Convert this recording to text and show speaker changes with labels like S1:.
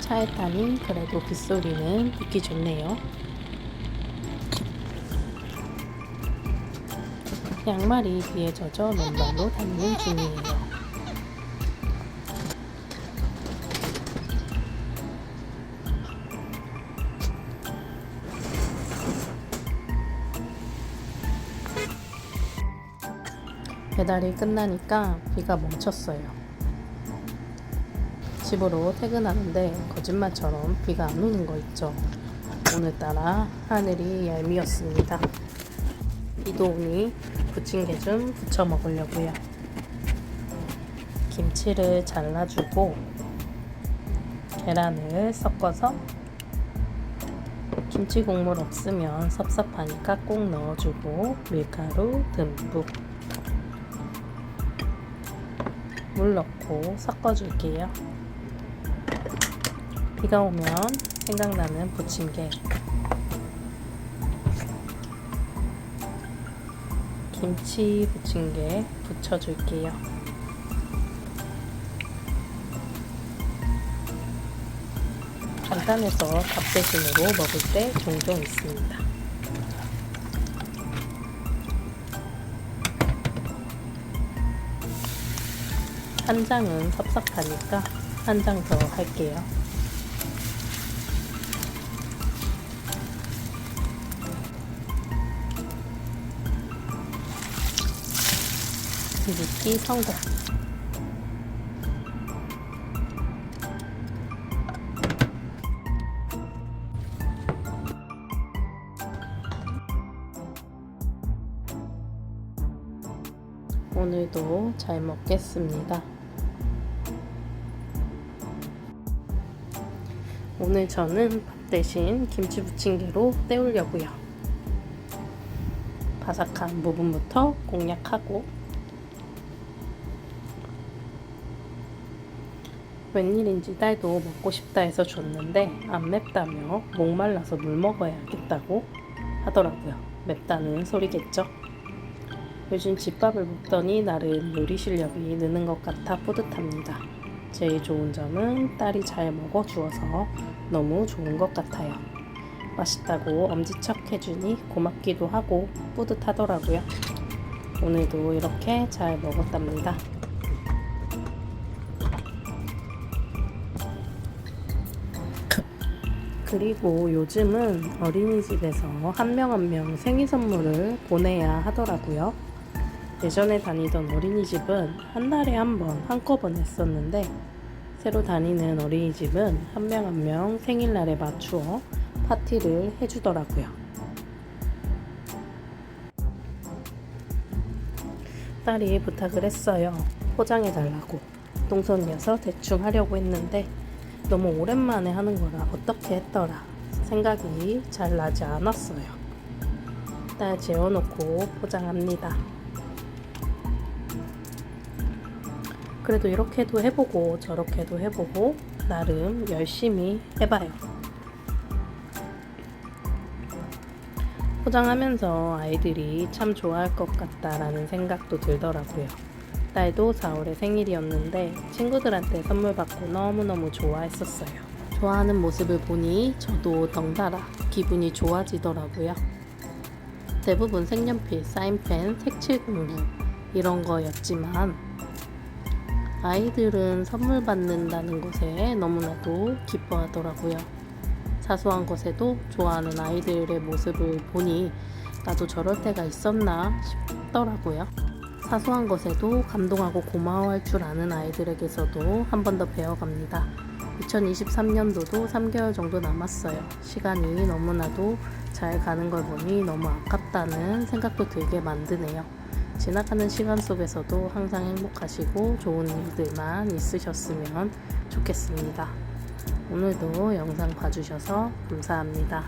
S1: 차에 타니 그래도 빗소리는 듣기 좋네요. 양말이 비에 젖어 맨발로 다니는 중이에요. 배달이 끝나니까 비가 멈췄어요. 집으로 퇴근하는데 거짓말처럼 비가 안 오는 거 있죠. 오늘따라 하늘이 얄미웠습니다. 비도 오니 부침개 좀 부쳐 먹으려고요. 김치를 잘라주고 계란을 섞어서 김치 국물 없으면 섭섭하니까 꼭 넣어주고 밀가루 듬뿍 물 넣고 섞어줄게요. 비가 오면 생각나는 부침개 김치 부침개 부쳐줄게요. 간단해서 밥 대신으로 먹을 때 종종 있습니다. 한 장은 섭섭하니까 한 장 더 할게요. 뒤집기 성공. 오늘도 잘 먹겠습니다. 오늘 저는 밥 대신 김치 부침개로 때우려고요. 바삭한 부분부터 공략하고 웬일인지 딸도 먹고 싶다 해서 줬는데 안 맵다며 목말라서 물 먹어야겠다고 하더라고요. 맵다는 소리겠죠. 요즘 집밥을 먹더니 나름 요리 실력이 느는 것 같아 뿌듯합니다. 제일 좋은 점은 딸이 잘 먹어주어서 너무 좋은 것 같아요. 맛있다고 엄지척 해주니 고맙기도 하고 뿌듯하더라고요. 오늘도 이렇게 잘 먹었답니다. 그리고 요즘은 어린이집에서 한 명 한명 생일 선물을 보내야 하더라고요. 예전에 다니던 어린이집은 한 달에 한 번 한꺼번에 했었는데 새로 다니는 어린이집은 한 명 한 명 생일날에 맞추어 파티를 해주더라고요. 딸이 부탁을 했어요. 포장해달라고. 똥손이어서 대충 하려고 했는데 너무 오랜만에 하는 거라 어떻게 했더라 생각이 잘 나지 않았어요. 딸 재워놓고 포장합니다. 그래도 이렇게도 해보고 저렇게도 해보고 나름 열심히 해봐요. 포장하면서 아이들이 참 좋아할 것 같다라는 생각도 들더라고요. 딸도 4월에 생일이었는데 친구들한테 선물 받고 너무너무 좋아했었어요. 좋아하는 모습을 보니 저도 덩달아 기분이 좋아지더라고요. 대부분 색연필, 사인펜, 색칠 공부 이런 거였지만 아이들은 선물 받는다는 것에 너무나도 기뻐하더라고요. 사소한 것에도 좋아하는 아이들의 모습을 보니 나도 저럴 때가 있었나 싶더라고요. 사소한 것에도 감동하고 고마워할 줄 아는 아이들에게서도 한 번 더 배워갑니다. 2023년도도 3개월 정도 남았어요. 시간이 너무나도 잘 가는 걸 보니 너무 아깝다는 생각도 들게 만드네요. 지나가는 시간 속에서도 항상 행복하시고 좋은 일들만 있으셨으면 좋겠습니다. 오늘도 영상 봐주셔서 감사합니다.